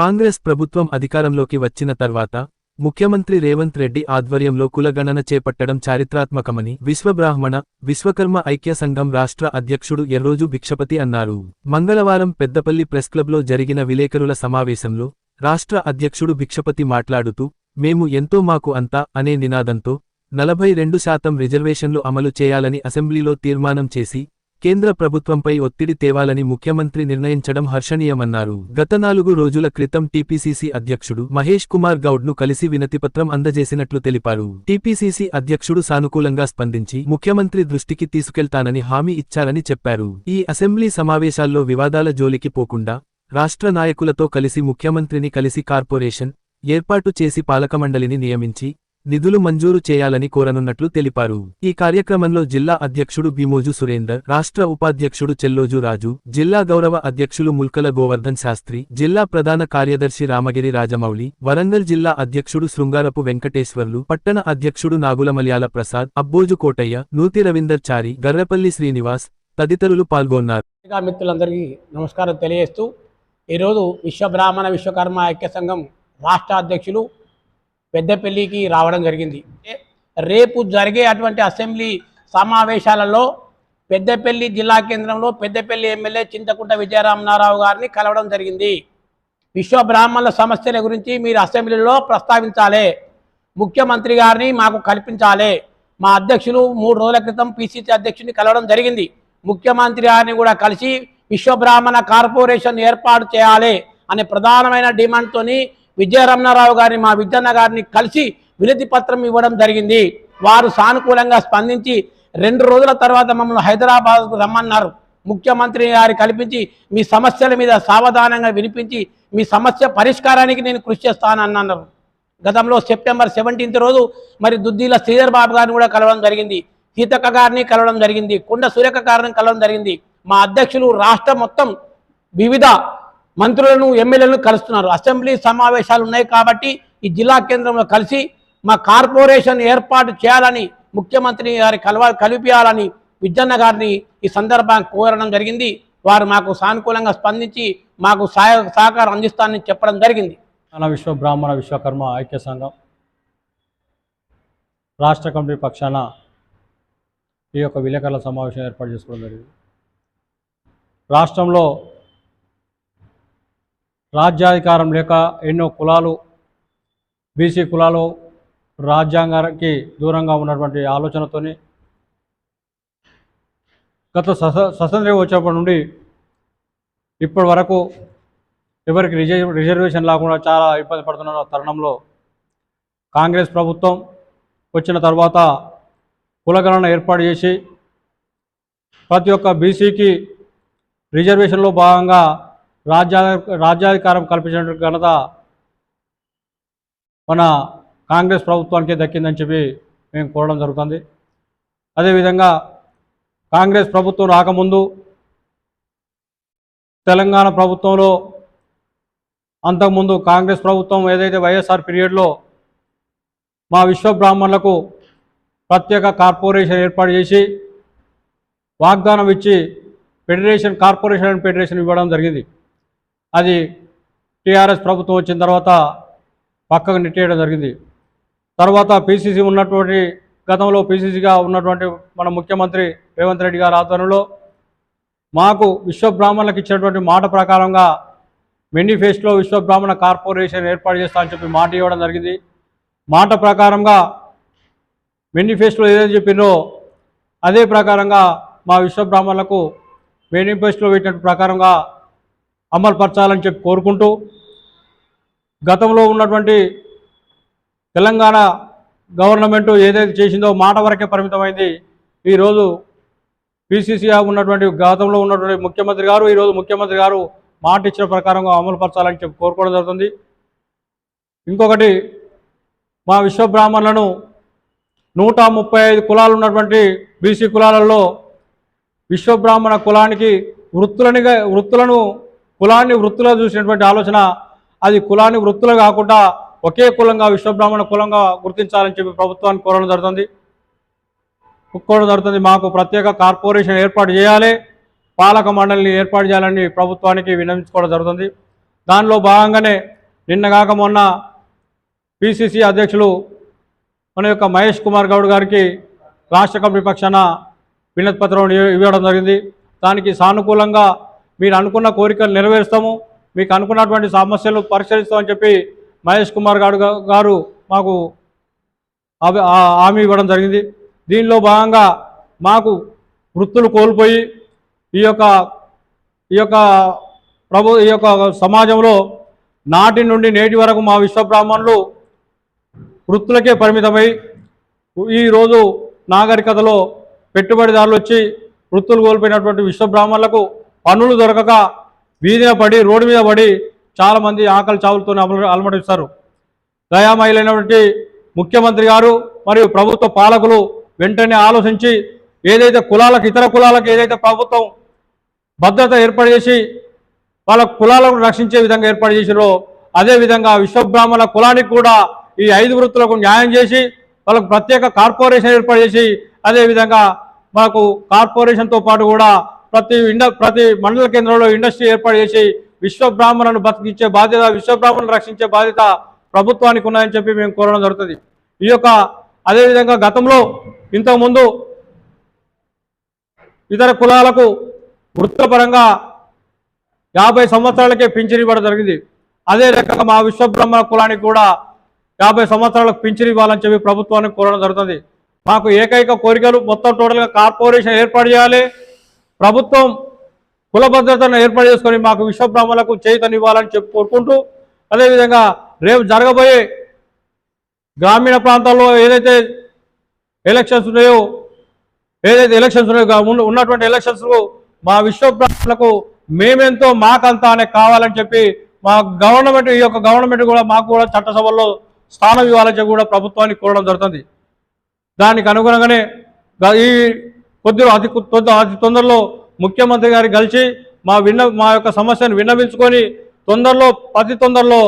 కాంగ్రెస్ ప్రభుత్వం అధికారంలోకి వచ్చిన తర్వాత ముఖ్యమంత్రి రేవంత్ రెడ్డి ఆధ్వర్యంలో కులగణన చేపట్టడం చారిత్రాత్మకమని విశ్వబ్రాహ్మణ విశ్వకర్మ ఐక్య సంఘం రాష్ట్ర అధ్యక్షుడు ఎర్రోజు భిక్షపతి అన్నారు. మంగళవారం పెద్దపల్లి ప్రెస్క్లబ్లో జరిగిన విలేకరుల సమావేశంలో రాష్ట్ర అధ్యక్షుడు భిక్షపతి మాట్లాడుతూ మేము ఎంతో మాకు అంతా అనే నినాదంతో నలభై రెండు శాతం రిజర్వేషన్లు అమలు చేయాలని అసెంబ్లీలో తీర్మానం చేసి కేంద్ర ప్రభుత్వంపై ఒత్తిడి తేవాలని ముఖ్యమంత్రి నిర్ణయించడం హర్షణీయమన్నారు. గత నాలుగు రోజుల క్రితం టీపీసీసీ అధ్యక్షుడు మహేష్ కుమార్ గౌడ్ను కలిసి వినతిపత్రం అందజేసినట్లు తెలిపారు. టీపీసీసీ అధ్యక్షుడు సానుకూలంగా స్పందించి ముఖ్యమంత్రి దృష్టికి తీసుకెళ్తానని హామీ ఇచ్చారని చెప్పారు. ఈ అసెంబ్లీ సమావేశాల్లో వివాదాల జోలికి పోకుండా రాష్ట్ర నాయకులతో కలిసి ముఖ్యమంత్రిని కలిసి కార్పొరేషన్ ఏర్పాటు చేసి పాలకమండలిని నియమించి నిధులు మంజూరు చేయాలని కోరనున్నట్లు తెలిపారు. ఈ కార్యక్రమంలో జిల్లా అధ్యక్షుడు బిమోజు సురేందర్ రాష్ట్ర ఉపాధ్యక్షుడు చెల్లోజు రాజు జిల్లా గౌరవ అధ్యక్షులు ముల్కల గోవర్ధన్ శాస్త్రి జిల్లా ప్రధాన కార్యదర్శి రామగిరి రాజమౌళి వరంగల్ జిల్లా అధ్యక్షుడు శృంగారపు వెంకటేశ్వర్లు పట్టణ అధ్యక్షుడు నాగులమలియాల ప్రసాద్ అబ్బోజు కోటయ్య నూతి రవీందర్ చారి గర్రపల్లి శ్రీనివాస్ తదితరులు పాల్గొన్నారు. మిత్రులందరికీ నమస్కారం తెలియజేస్తూ ఈరోజు విశ్వబ్రాహ్మణ విశ్వకర్మ ఐక్య సంఘం రాష్ట్ర అధ్యక్షులు పెద్దపల్లికి రావడం జరిగింది. రేపు జరిగే అటువంటి అసెంబ్లీ సమావేశాలలో పెద్దపల్లి జిల్లా కేంద్రంలో పెద్దపల్లి ఎమ్మెల్యే చింతకుంట విజయరామనారావు గారిని కలవడం జరిగింది. విశ్వబ్రాహ్మణుల సమస్యల గురించి మీరు అసెంబ్లీలో ప్రస్తావించాలి. ముఖ్యమంత్రి గారిని మాకు కల్పించాలి. మా అధ్యక్షులు మూడు రోజుల క్రితం పిసిసి అధ్యక్షుడిని కలవడం జరిగింది. ముఖ్యమంత్రి గారిని కూడా కలిసి విశ్వబ్రాహ్మణ కార్పొరేషన్ ఏర్పాటు చేయాలి అనే ప్రధానమైన డిమాండ్తోని విజయరమణారావు గారిని మా విద్యన్న గారిని కలిసి వినతి పత్రం ఇవ్వడం జరిగింది. వారు సానుకూలంగా స్పందించి రెండు రోజుల తర్వాత మమ్మల్ని హైదరాబాద్కు రమ్మన్నారు. ముఖ్యమంత్రి గారి కల్పించి మీ సమస్యల మీద సావధానంగా వినిపించి మీ సమస్య పరిష్కారానికి నేను కృషి చేస్తానన్నారు. గతంలో సెప్టెంబర్ సెవెంటీన్త్ రోజు మరి దుద్దీల శ్రీధర్ బాబు గారిని కూడా కలవడం జరిగింది. సీతక్క గారిని కలవడం జరిగింది. కొండ సూర్యక్క గారిని కలవడం జరిగింది. మా అధ్యక్షులు రాష్ట్రం మొత్తం వివిధ మంత్రులను ఎమ్మెల్యేలను కలుస్తున్నారు. అసెంబ్లీ సమావేశాలు ఉన్నాయి కాబట్టి ఈ జిల్లా కేంద్రంలో కలిసి మా కార్పొరేషన్ ఏర్పాటు చేయాలని ముఖ్యమంత్రి గారి కలవ కలిపియాలని విజ్జన్న గారిని ఈ సందర్భాన్ని కోరడం జరిగింది. వారు మాకు సానుకూలంగా స్పందించి మాకు సహాయ సహకారం అందిస్తానని చెప్పడం జరిగింది. విశ్వ బ్రాహ్మణ విశ్వకర్మ ఐక్య సంఘం రాష్ట్ర కమిటీ పక్షాన ఈ యొక్క విలేకరుల సమావేశం ఏర్పాటు చేసుకోవడం జరిగింది. రాష్ట్రంలో రాజ్యాధికారం లేక ఎన్నో కులాలు బీసీ కులాలు రాజ్యాంగానికి దూరంగా ఉన్నటువంటి ఆలోచనతోని గత సస స్వతంత్రం వచ్చినప్పటి నుండి ఇప్పటి వరకు ఎవరికి రిజర్వ్ రిజర్వేషన్ లేకుండా చాలా ఇబ్బంది పడుతున్న తరుణంలో కాంగ్రెస్ ప్రభుత్వం వచ్చిన తర్వాత కులగణన ఏర్పాటు చేసి ప్రతి ఒక్క బీసీకి రిజర్వేషన్లో భాగంగా రాజ్యా రాజ్యాధికారం కల్పించిన ఘనత మన కాంగ్రెస్ ప్రభుత్వానికే దక్కిందని చెప్పి మేము కోరడం జరుగుతుంది. అదేవిధంగా కాంగ్రెస్ ప్రభుత్వం రాకముందు తెలంగాణ ప్రభుత్వంలో అంతకుముందు కాంగ్రెస్ ప్రభుత్వం ఏదైతే వైఎస్ఆర్ పీరియడ్లో మా విశ్వ బ్రాహ్మణులకు ప్రత్యేక కార్పొరేషన్ ఏర్పాటు చేసి వాగ్దానం ఇచ్చి ఫెడరేషన్ కార్పొరేషన్ అండ్ ఫెడరేషన్ ఇవ్వడం జరిగింది. అది టీఆర్ఎస్ ప్రభుత్వం వచ్చిన తర్వాత పక్కకు నెట్టేయడం జరిగింది. తర్వాత పీసీసీ ఉన్నటువంటి గతంలో పీసీసీగా ఉన్నటువంటి మన ముఖ్యమంత్రి రేవంత్ రెడ్డి గారి ఆధ్వర్యంలో మాకు విశ్వ బ్రాహ్మణులకు ఇచ్చినటువంటి మాట ప్రకారంగా మేనిఫెస్టోలో విశ్వ బ్రాహ్మణ కార్పొరేషన్ ఏర్పాటు చేస్తా అని చెప్పి మాట ఇవ్వడం జరిగింది. మాట ప్రకారంగా మేనిఫెస్టోలో ఏదని చెప్పిందో అదే ప్రకారంగా మా విశ్వ బ్రాహ్మణులకు మేనిఫెస్టోలో పెట్టిన ప్రకారంగా అమలుపరచాలని చెప్పి కోరుకుంటూ గతంలో ఉన్నటువంటి తెలంగాణ గవర్నమెంట్ ఏదైతే చేసిందో మాట వరకే పరిమితమైంది ఈరోజు పిసిసిగా ఉన్నటువంటి గతంలో ఉన్నటువంటి ముఖ్యమంత్రి గారు ఈరోజు ముఖ్యమంత్రి గారు మాట ఇచ్చిన ప్రకారంగా అమలుపరచాలని చెప్పి కోరుకోవడం జరుగుతుంది. ఇంకొకటి మా విశ్వ బ్రాహ్మణులను నూట ముప్పై ఐదు కులాలు ఉన్నటువంటి బీసీ కులాలలో విశ్వబ్రాహ్మణ కులానికి వృత్తులనిగా వృత్తులను కులాన్ని వృత్తిలో చూసినటువంటి ఆలోచన అది కులాన్ని వృత్తులు కాకుండా ఒకే కులంగా విశ్వబ్రాహ్మణ కులంగా గుర్తించాలని చెప్పి ప్రభుత్వాన్ని కోరడం జరుగుతుంది. కోరడం జరుగుతుంది. మాకు ప్రత్యేక కార్పొరేషన్ ఏర్పాటు చేయాలి. పాలక మండలిని ఏర్పాటు చేయాలని ప్రభుత్వానికి విన్నవించుకోవడం జరుగుతుంది. దానిలో భాగంగానే నిన్నగాక మొన్న పిసిసి అధ్యక్షులు మన యొక్క మహేష్ కుమార్ గౌడ్ గారికి రాష్ట్ర కమిటీ పక్షాన వినతి పత్రం ఇవ్వడం జరిగింది. దానికి సానుకూలంగా మీరు అనుకున్న కోరికలు నెరవేరుస్తాము. మీకు అనుకున్నటువంటి సమస్యలు పరిష్కరిస్తామని చెప్పి మహేష్ కుమార్ గారు గారు మాకు హామీ- హామీ ఇవ్వడం జరిగింది. దీనిలో భాగంగా మాకు వృత్తులు కోల్పోయి ఈ యొక్క ఈ యొక్క ప్రభు ఈ యొక్క సమాజంలో నాటి నుండి నేటి వరకు మా విశ్వబ్రాహ్మణులు వృత్తులకే పరిమితమై ఈరోజు నాగరికతలో పెట్టుబడిదారులు వచ్చి వృత్తులు కోల్పోయినటువంటి విశ్వబ్రాహ్మణులకు పనులు దొరకక వీధిన పడి రోడ్డు మీద పడి చాలామంది ఆకలి చావులతో అమలు అలమటిస్తారు. దయామయులైనటువంటి ముఖ్యమంత్రి గారు మరియు ప్రభుత్వ పాలకులు వెంటనే ఆలోచించి ఏదైతే కులాలకు ఇతర కులాలకు ఏదైతే ప్రభుత్వం భద్రత ఏర్పాటు చేసి వాళ్ళ కులాలను రక్షించే విధంగా ఏర్పాటు చేసిరో అదేవిధంగా విశ్వబ్రాహ్మణ కులానికి కూడా ఈ ఐదు వృత్తులకు న్యాయం చేసి వాళ్ళకు ప్రత్యేక కార్పొరేషన్ ఏర్పాటు చేసి అదేవిధంగా మాకు కార్పొరేషన్తో పాటు కూడా ప్రతి ఇండ ప్రతి మండల కేంద్రంలో ఇండస్ట్రీ ఏర్పాటు చేసి విశ్వబ్రాహ్మణులను బతికించే బాధ్యత విశ్వబ్రాహ్మణులను రక్షించే బాధ్యత ప్రభుత్వానికి ఉన్నాయని చెప్పి మేము కోరడం జరుగుతుంది. ఈ యొక్క అదేవిధంగా గతంలో ఇంతకుముందు ఇతర కులాలకు వృత్తిపరంగా యాభై సంవత్సరాలకే పింఛన్ ఇవ్వడం జరిగింది. అదే రకంగా మా విశ్వబ్రహ్మణ కులానికి కూడా యాభై సంవత్సరాలకు పింఛన్ ఇవ్వాలని చెప్పి ప్రభుత్వానికి కోరడం జరుగుతుంది. మాకు ఏకైక కోరికలు మొత్తం టోటల్గా కార్పొరేషన్ ఏర్పాటు చేయాలి. ప్రభుత్వం కుల భద్రతను ఏర్పాటు చేసుకొని మాకు విశ్వబ్రాహ్మణులకు చేతనివ్వాలని చెప్పి కోరుకుంటూ అదేవిధంగా రేపు జరగబోయే గ్రామీణ ప్రాంతాల్లో ఏదైతే ఎలక్షన్స్ ఉన్నాయో ఏదైతే ఎలక్షన్స్ ఉన్నాయో ఉన్నటువంటి ఎలక్షన్స్కు మా విశ్వబ్రాహ్మణులకు మేమెంతో మాకంతా అనే కావాలని చెప్పి మా గవర్నమెంట్ ఈ యొక్క గవర్నమెంట్ కూడా మాకు కూడా చట్టసభల్లో స్థానం ఇవ్వాలని చెప్పి కూడా ప్రభుత్వానికి కోరడం జరుగుతుంది. దానికి అనుగుణంగానే ఈ కొద్ది అతి అతి తొందరలో ముఖ్యమంత్రి గారి కలిసి మా విన్న మా యొక్క సమస్యను విన్నవించుకొని తొందరలో అతి తొందరలో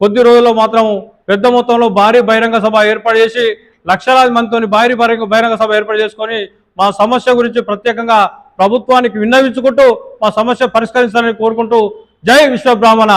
కొద్ది రోజుల్లో మాత్రం పెద్ద మొత్తంలో భారీ బహిరంగ సభ ఏర్పాటు చేసి లక్షలాది మందితో భారీ బహిరంగ బహిరంగ సభ ఏర్పాటు చేసుకొని మా సమస్య గురించి ప్రత్యేకంగా ప్రభుత్వానికి విన్నవించుకుంటూ మా సమస్య పరిష్కరించాలని కోరుకుంటూ జై విశ్వబ్రాహ్మణ.